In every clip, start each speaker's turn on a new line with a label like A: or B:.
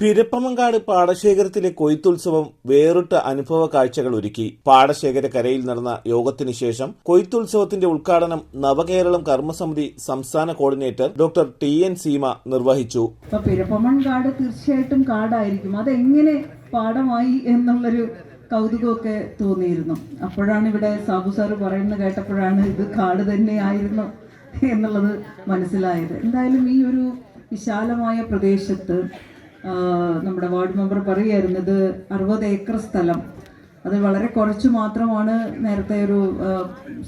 A: പിരപ്പമങ്കാട് പാടശേഖരത്തിലെ കൊയ്ത്തുത്സവം വേറിട്ട അനുഭവ കാഴ്ചകൾ ഒരുക്കി. പാടശേഖര കരയിൽ നടന്ന യോഗത്തിന് ശേഷം കൊയ്ത്തുത്സവത്തിന്റെ ഉദ്ഘാടനം നവകേരളം കർമ്മസമിതി സംസ്ഥാന coordinator doctor T N Seema നിർവഹിച്ചു.
B: പിരപ്പമൺകാട് തീർച്ചയായിട്ടും കാടായിരിക്കും. അതെങ്ങനെ പാടമായി എന്നുള്ളൊരു കൗതുകമൊക്കെ തോന്നിയിരുന്നു. അപ്പോഴാണ് ഇവിടെ സാബു സാറ് പറയുന്നത് കേട്ടപ്പോഴാണ് ഇത് കാട് തന്നെ ആയിരുന്നു എന്നുള്ളത് മനസ്സിലായത്. എന്തായാലും ഈ ഒരു വിശാലമായ പ്രദേശത്ത് നമ്മുടെ വാർഡ് മെമ്പർ പറയുമായിരുന്നു അറുപത് ഏക്കർ സ്ഥലം. അത് വളരെ കുറച്ച് മാത്രമാണ് നേരത്തെ ഒരു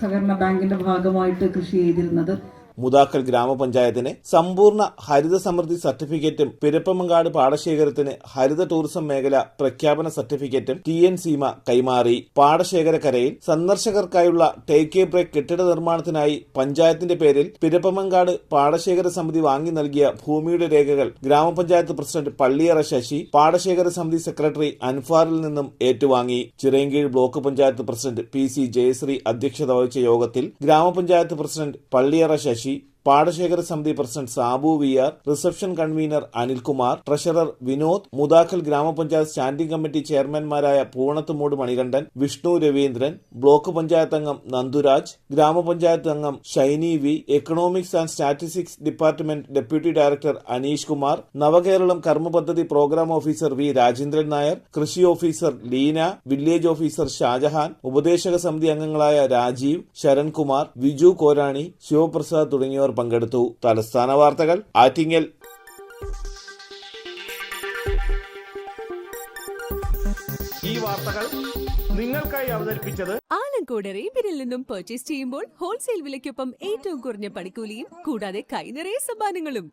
B: സഹകരണ ബാങ്കിന്റെ ഭാഗമായിട്ട് കൃഷി ചെയ്തിരുന്നത്.
A: മുതാക്കൽ ഗ്രാമപഞ്ചായത്തിന് സമ്പൂർണ ഹരിത സമൃദ്ധി സർട്ടിഫിക്കറ്റും പിരപ്പമങ്കാട് പാടശേഖരത്തിന് ഹരിത ടൂറിസം മേഖല പ്രഖ്യാപന സർട്ടിഫിക്കറ്റും ടി എൻ സീമ കൈമാറി. പാടശേഖരക്കരയിൽ സന്ദർശകർക്കായുള്ള ടേക്ക് എ ബ്രേക്ക് കെട്ടിട നിർമ്മാണത്തിനായി പഞ്ചായത്തിന്റെ പേരിൽ പിരപ്പമങ്കാട് പാടശേഖര സമിതി വാങ്ങി നൽകിയ ഭൂമിയുടെ രേഖകൾ ഗ്രാമപഞ്ചായത്ത് പ്രസിഡന്റ് പള്ളിയറ ശശി പാടശേഖര സമിതി സെക്രട്ടറി അൻഫാറിൽ നിന്നും ഏറ്റുവാങ്ങി. Chirayinkeezhu block panchayat president P C Jayasree അധ്യക്ഷത വഹിച്ച യോഗത്തിൽ ഗ്രാമപഞ്ചായത്ത് പ്രസിഡന്റ് പള്ളിയറ ശശി പാടശേഖര സമിതി president Sabu V R reception convener Anilkumar treasurer Vinod Muthakkal grama panchayat standing committee ചെയർമാൻമാരായ Poonathumoodu Manikandan Vishnu Raveendran block panchayat അംഗം നന്ദുരാജ് ഗ്രാമപഞ്ചായത്ത് അംഗം Shiny V economics and statistics department deputy director Aneesh Kumar Navakeralam കർമ്മപദ്ധതി program officer V Rajendran Nair കൃഷി officer Leena village officer Shajahan ഉപദേശക സമിതി അംഗങ്ങളായ രാജീവ് ശരൺകുമാർ വിജു കോരാണി ശിവപ്രസാദ് തുടങ്ങിയവർ പങ്കെടുത്തു. തലസ്ഥാന വാർത്തകൾ ആറ്റിങ്ങൽ.
C: ഈ വാർത്തകൾ നിങ്ങൾക്കായി അവതരിപ്പിച്ചത്
D: ആലങ്കോട് റേബിനിൽ നിന്നും പർച്ചേസ് ചെയ്യുമ്പോൾ ഹോൾസെയിൽ വിലയ്ക്കൊപ്പം ഏറ്റവും കുറഞ്ഞ പണിക്കൂലിയും കൂടാതെ കൈനിറയെ സമ്മാനങ്ങളും.